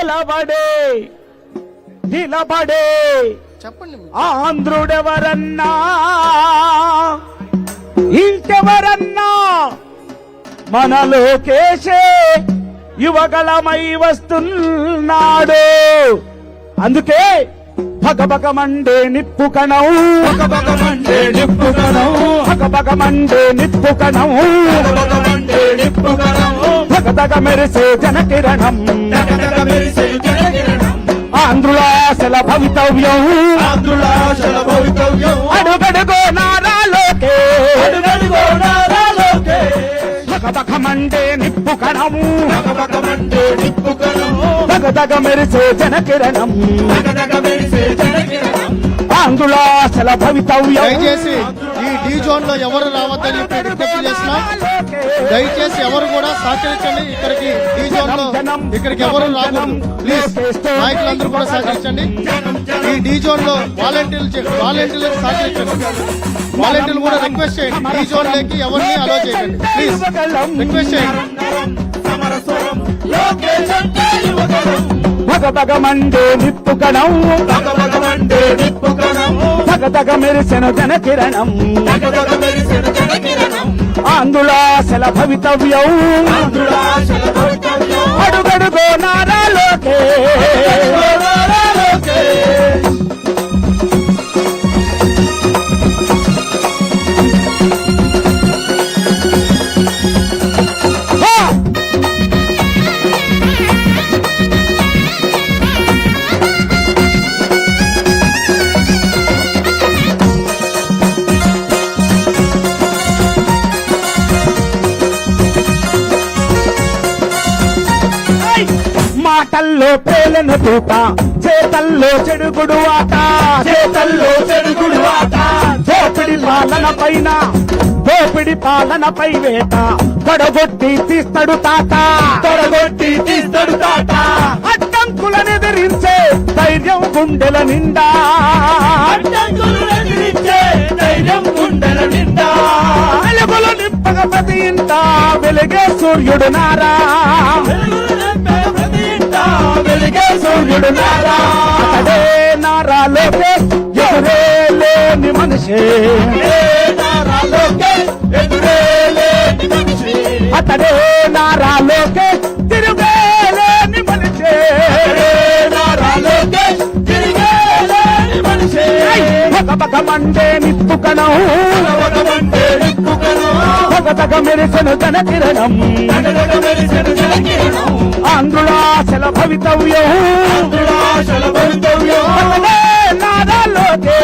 కలబడే నిలబడే చెప్పండి ఆంధ్రుడెవరన్నా ఇంకెవరన్నా మన లోకేశే యువగలమై వస్తున్నాడు. అందుకే భగభగమండే నిప్పు కణం. భగభగమండే నిప్పు కణం. భగభగమండే నిప్పు కణం. భగభగమండే నిప్పు కణం. భగదగ మెరిసే జనకిరణం. ఆంధ్రులాశల భవితవ్యం. ఆంధ్రులాశల భవితవ్యం. అడుగడుగో నారాలోకే అడుగడుగో నారాలోకే భగభగమండే నిప్పు కణము. భగభగమండే నిప్పు కణం దగదగ మెరిసే జనకిరణం. జగజగ మెరిసే జనకిరణం. ఆంధ్రులాశల భవితవ్యం. దయచేసి ఈ డీ జోన్లో ఎవరు రావద్దని చెప్పి విజ్ఞప్తి చేస్తున్నాం. దయచేసి ఎవరు కూడా సహకరించండి. ఇక్కడికి డీ జోన్లో ఇక్కడికి ఎవరు రాకూడదు. ప్లీజ్ నాయకులందరూ కూడా సహకరించండి. ఈ డీ జోన్లో వాలంటీర్లు చే- వాలంటీర్లకు సహకరించండి. వాలంటీర్లు కూడా రిక్వెస్ట్ చేయండి. డీ జోన్లోకి ఎవరిని అలో చేయండి ప్లీజ్ రిక్వెస్ట్ చేయండి. భగభగమండే నిప్పు కణం. భగభగమండే నిప్పు కణం. మెరిసిన జనకిరణం జగజగ మెరిసే జనకిరణం ఆంధ్రులాశల భవితవ్యం ఆంధ్రులాశల భవితవ్యం. మాటల్లో పేలెను తూట చేతల్లో చెడుగుడు ఆట చేతల్లో చెడుగుడు ఆట దోపిడి పాలన పైన దోపిడి పాలన పై వేట. తొడగొట్టి తీస్తడు తాత. తొడగొట్టి తీస్తాడు తాట అడ్డంకులను ఎదిరించే ధైర్యం గుండెల నిండా. ధైర్యం గుండెల నిండా. వెలుగులు నింపగ ప్రతి ఇంట వెలిగే సూర్యుడు నారా. సూర్యుడు నారా అతడే నారా లోకేష్ ఎదురే లేని మనిషి. అతడే నారా లోకేష్ తిరుగే లేని మనిషి. నారాలోకే తిరిగే లేని మనిషి. ఒక పగ మండే నిప్పు కణం. తగతగ మెరిసెను జన కిరణం ఆంధ్రులాశల భవితవ్యం నారాలోకే.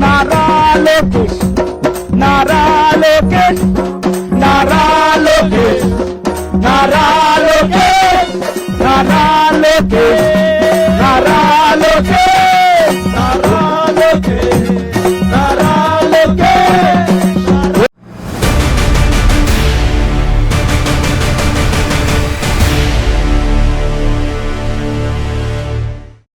నారా లోకేష్ నారా లోకేష్ నారా లోకేష్ నారా లోకేష్ నారా లోకేష్ నారా లోకేష్